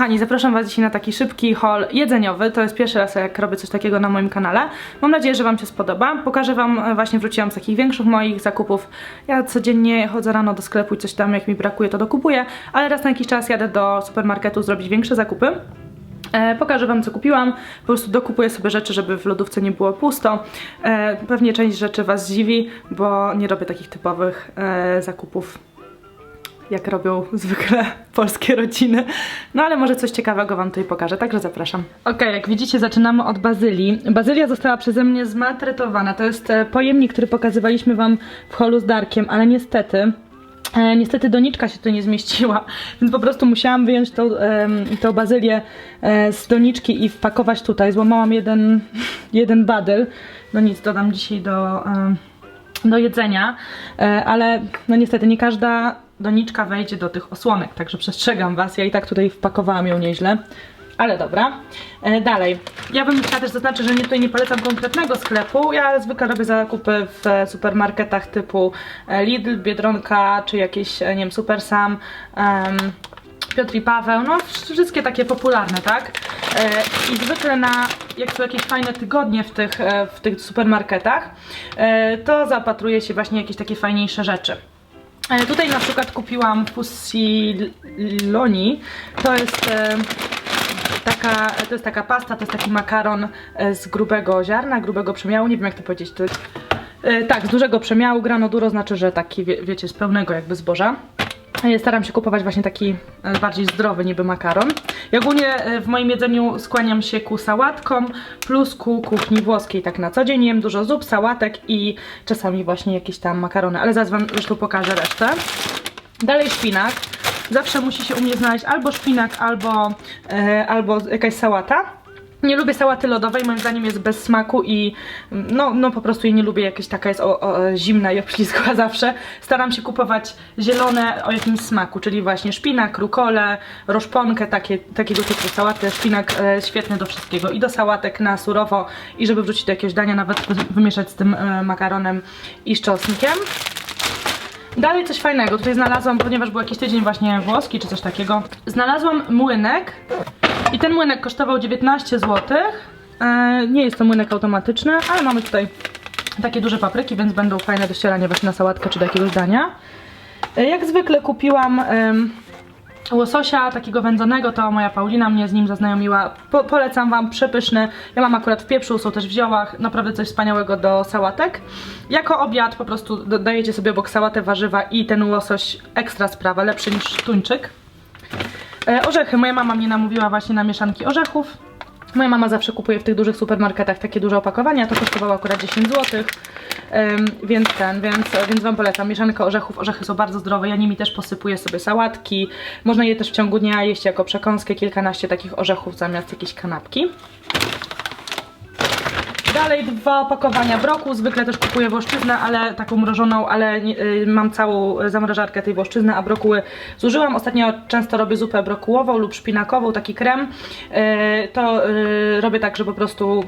Kochani, zapraszam Was dzisiaj na taki szybki haul jedzeniowy. To jest pierwszy raz, jak robię coś takiego na moim kanale. Mam nadzieję, że Wam się spodoba. Pokażę Wam, e, właśnie wróciłam z takich większych moich zakupów. Ja codziennie chodzę rano do sklepu i coś tam, jak mi brakuje, to dokupuję, ale raz na jakiś czas jadę do supermarketu zrobić większe zakupy. E, pokażę Wam, co kupiłam. Po prostu dokupuję sobie rzeczy, żeby w lodówce nie było pusto. E, pewnie część rzeczy Was zdziwi, bo nie robię takich typowych e, zakupów jak robią zwykle polskie rodziny. No ale może coś ciekawego Wam tutaj pokażę, także zapraszam. Ok, jak widzicie zaczynamy od bazylii. Bazylia została przeze mnie zmaltretowana. To jest e, pojemnik, który pokazywaliśmy Wam w holu z Darkiem, ale niestety... E, niestety doniczka się tu nie zmieściła, więc po prostu musiałam wyjąć tą, em, tą bazylię e, z doniczki i wpakować tutaj. Złamałam jeden, jeden badyl. No nic, dodam dzisiaj do, em, do jedzenia, e, ale no niestety nie każda doniczka wejdzie do tych osłonek, także przestrzegam Was. Ja i tak tutaj wpakowałam ją nieźle. Ale dobra. E, dalej. Ja bym chciała też zaznaczyć, że nie, tutaj nie polecam konkretnego sklepu. Ja zwykle robię zakupy w supermarketach typu e, Lidl, Biedronka, czy jakieś, e, nie wiem, Super Sam, em, Piotr i Paweł, no wszystkie takie popularne, tak? E, I zwykle na, jak są jakieś fajne tygodnie w tych, w tych supermarketach, to zapatruję się właśnie jakieś takie fajniejsze rzeczy. E, Tutaj na przykład kupiłam Fusiloni. To jest e, taka, to jest taka pasta, to jest taki makaron e, z grubego ziarna, grubego przemiału, nie wiem jak to powiedzieć. To, tak, z dużego przemiału, grano duro znaczy, że taki, wie, wiecie, z pełnego jakby zboża. Staram się kupować właśnie taki e, bardziej zdrowy niby makaron. I ogólnie e, w moim jedzeniu skłaniam się ku sałatkom plus ku kuchni włoskiej. Tak na co dzień jem dużo zup, sałatek i czasami właśnie jakieś tam makarony, ale zaraz wam zresztą pokażę resztę. Dalej szpinak. Zawsze musi się u mnie znaleźć albo szpinak, albo, e, albo jakaś sałata. Nie lubię sałaty lodowej, moim zdaniem jest bez smaku i no, no po prostu jej nie lubię, jakaś taka jest o, o, zimna i obślizgła zawsze. Staram się kupować zielone o jakimś smaku, czyli właśnie szpinak, rukole, roszponkę, takie, takiego typu sałaty. Szpinak e, świetny do wszystkiego i do sałatek na surowo i żeby wrzucić do jakiegoś dania, nawet wymieszać z tym e, makaronem i z czosnkiem. Dalej coś fajnego, tutaj znalazłam, ponieważ był jakiś tydzień właśnie włoski czy coś takiego. Znalazłam młynek i ten młynek kosztował 19 zł. E, nie jest to młynek automatyczny, ale mamy tutaj takie duże papryki, więc będą fajne do ścierania właśnie na sałatkę czy do jakiegoś dania. E, jak zwykle kupiłam łososia takiego wędzonego, to moja Paulina mnie z nim zaznajomiła. Po, polecam Wam, przepyszny. Ja mam akurat w pieprzu, są też w ziołach, naprawdę coś wspaniałego do sałatek. Jako obiad po prostu dodajecie sobie obok sałatę warzywa i ten łosoś ekstra sprawa, lepszy niż tuńczyk. E, Orzechy. Moja mama mnie namówiła właśnie na mieszanki orzechów. Moja mama zawsze kupuje w tych dużych supermarketach takie duże opakowania, to kosztowało akurat 10 zł. Więc ten, więc, więc Wam polecam. Mieszankę orzechów. Orzechy są bardzo zdrowe. Ja nimi też posypuję sobie sałatki. Można je też w ciągu dnia jeść jako przekąskę. Kilkanaście takich orzechów zamiast jakiejś kanapki. Dalej dwa opakowania broku, zwykle też kupuję włoszczyznę, ale taką mrożoną, ale y, mam całą zamrażarkę tej włoszczyzny, a brokuły zużyłam. Ostatnio często robię zupę brokułową lub szpinakową, taki krem. Y, to y, robię tak, że po prostu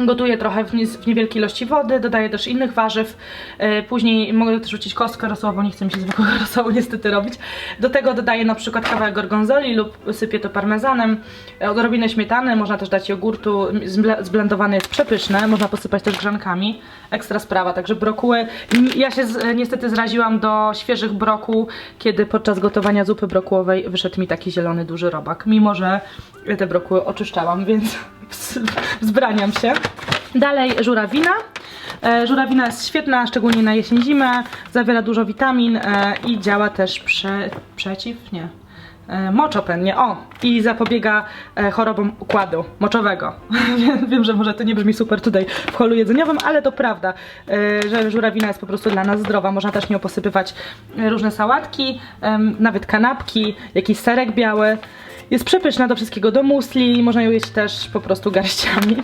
Gotuję trochę w, nie, w niewielkiej ilości wody, dodaję też innych warzyw. Yy, później mogę też rzucić kostkę rosową, nie chcę mi się zwykłego rosołu niestety robić. Do tego dodaję na przykład kawałek gorgonzoli lub sypię to parmezanem. Yy, odrobinę śmietany, można też dać jogurtu, zble, zblendowane jest przepyszne, można posypać też grzankami. Ekstra sprawa, także brokuły. Ja się z, niestety zraziłam do świeżych brokuł, kiedy podczas gotowania zupy brokułowej wyszedł mi taki zielony duży robak. Mimo, że te brokuły oczyszczałam, więc wzbraniam się. Dalej żurawina. E, Żurawina jest świetna, szczególnie na jesień, zimę. Zawiera dużo witamin e, i działa też prze, przeciw, nie, e, moczopennie, o, i zapobiega chorobom układu moczowego. Wiem- że może to nie brzmi super tutaj w holu jedzeniowym, ale to prawda, że żurawina jest po prostu dla nas zdrowa. Można też nią posypywać różne sałatki, nawet kanapki, jakiś serek biały. Jest przepyszna do wszystkiego, do musli, można ją jeść też po prostu garściami.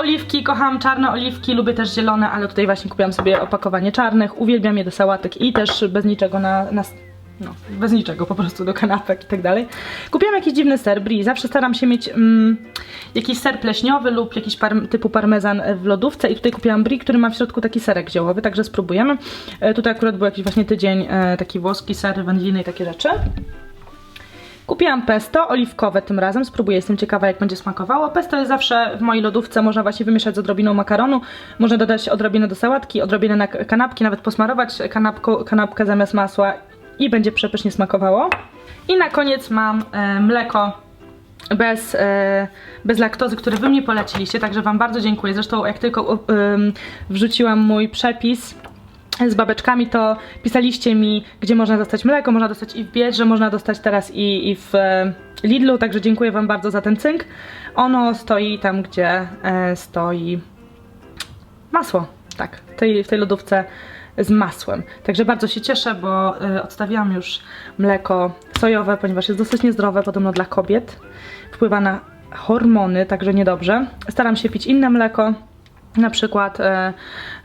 Oliwki, kocham czarne oliwki, lubię też zielone, ale tutaj właśnie kupiłam sobie opakowanie czarnych, uwielbiam je do sałatek i też bez niczego na, na no, bez niczego, po prostu do kanapek i tak dalej. Kupiłam jakiś dziwny ser, brie, zawsze staram się mieć mm, jakiś ser pleśniowy lub jakiś par, typu parmezan w lodówce i tutaj kupiłam brie, który ma w środku taki serek ziołowy, także spróbujemy. E, tutaj akurat był jakiś właśnie tydzień e, taki włoski ser, wędliny i takie rzeczy. Kupiłam pesto oliwkowe tym razem, spróbuję, jestem ciekawa jak będzie smakowało. Pesto jest zawsze w mojej lodówce, można właśnie wymieszać z odrobiną makaronu, można dodać odrobinę do sałatki, odrobinę na kanapki, nawet posmarować kanapkę zamiast masła i będzie przepysznie smakowało. I na koniec mam e, mleko bez, e, bez laktozy, które wy mnie poleciliście, także wam bardzo dziękuję. Zresztą jak tylko ym, wrzuciłam mój przepis z babeczkami, to pisaliście mi, gdzie można dostać mleko, można dostać i w Biedrze, można dostać teraz i, i w e, Lidlu, także dziękuję wam bardzo za ten cynk. Ono stoi tam, gdzie e, stoi masło, tak, w tej, w tej lodówce z masłem. Także bardzo się cieszę, bo y, odstawiłam już mleko sojowe, ponieważ jest dosyć niezdrowe, podobno dla kobiet. Wpływa na hormony, także niedobrze. Staram się pić inne mleko. Na przykład, e,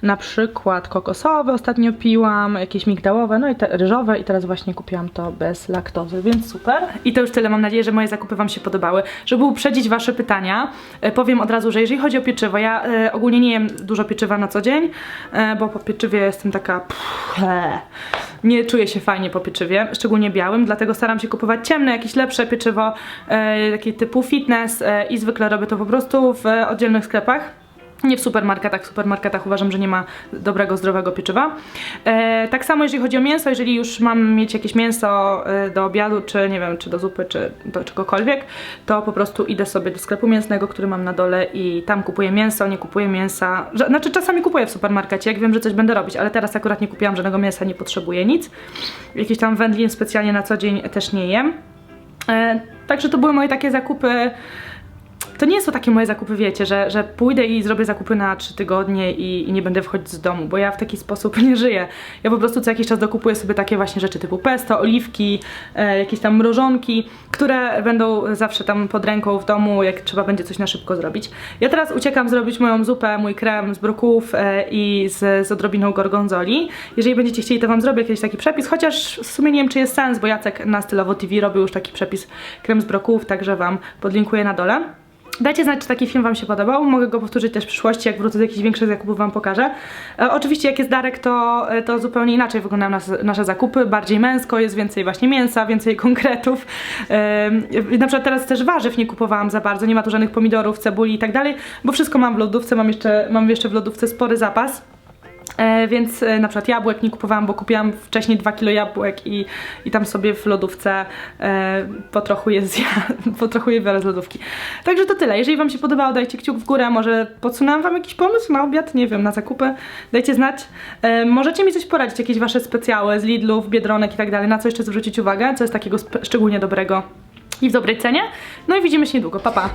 na przykład kokosowe ostatnio piłam, jakieś migdałowe, no i te ryżowe i teraz właśnie kupiłam to bez laktozy, więc super. I to już tyle, mam nadzieję, że moje zakupy Wam się podobały. Żeby uprzedzić Wasze pytania, e, powiem od razu, że jeżeli chodzi o pieczywo, ja e, ogólnie nie jem dużo pieczywa na co dzień, bo po pieczywie jestem taka... Pff, nie czuję się fajnie po pieczywie, szczególnie białym, dlatego staram się kupować ciemne, jakieś lepsze pieczywo, takie typu fitness i zwykle robię to po prostu w oddzielnych sklepach. Nie w supermarketach. W supermarketach uważam, że nie ma dobrego, zdrowego pieczywa. E, tak samo jeżeli chodzi o mięso, jeżeli już mam mieć jakieś mięso e, do obiadu, czy nie wiem, czy do zupy, czy do czegokolwiek, to po prostu idę sobie do sklepu mięsnego, który mam na dole i tam kupuję mięso, nie kupuję mięsa. Znaczy czasami kupuję w supermarkecie, jak wiem, że coś będę robić, ale teraz akurat nie kupiłam żadnego mięsa, nie potrzebuję nic. Jakiś tam wędlin specjalnie na co dzień też nie jem. E, także to były moje takie zakupy. To nie są takie moje zakupy, wiecie, że, że pójdę i zrobię zakupy na 3 tygodnie i, i nie będę wchodzić z domu, bo ja w taki sposób nie żyję. Ja po prostu co jakiś czas dokupuję sobie takie właśnie rzeczy typu pesto, oliwki, e, jakieś tam mrożonki, które będą zawsze tam pod ręką w domu, jak trzeba będzie coś na szybko zrobić. Ja teraz uciekam zrobić moją zupę, mój krem z brokułów e, i z, z odrobiną gorgonzoli. Jeżeli będziecie chcieli, to wam zrobię jakiś taki przepis, chociaż w sumie nie wiem, czy jest sens, bo Jacek na Stylowo TV robił już taki przepis krem z brokułów, także wam podlinkuję na dole. Dajcie znać, czy taki film Wam się podobał. Mogę go powtórzyć też w przyszłości, jak wrócę do jakichś większych zakupów Wam pokażę. E, oczywiście, jak jest Darek, to, e, to zupełnie inaczej wyglądają nas, nasze zakupy. Bardziej męsko, jest więcej właśnie mięsa, więcej konkretów. E, na przykład teraz też warzyw nie kupowałam za bardzo, nie ma tu żadnych pomidorów, cebuli i tak dalej, bo wszystko mam w lodówce, mam jeszcze, mam jeszcze w lodówce spory zapas. E, więc e, na przykład jabłek nie kupowałam, bo kupiłam wcześniej 2 kg jabłek i, i tam sobie w lodówce e, po trochu je zja, po trochu je biorę z lodówki. Także to tyle. Jeżeli Wam się podobało, dajcie kciuk w górę. Może podsunęłam Wam jakiś pomysł na obiad, nie wiem, na zakupy. Dajcie znać. E, możecie mi coś poradzić, jakieś Wasze specjały z Lidlów, Biedronek i tak dalej, na co jeszcze zwrócić uwagę, co jest takiego szczególnie dobrego i w dobrej cenie. No i widzimy się niedługo. Pa, pa.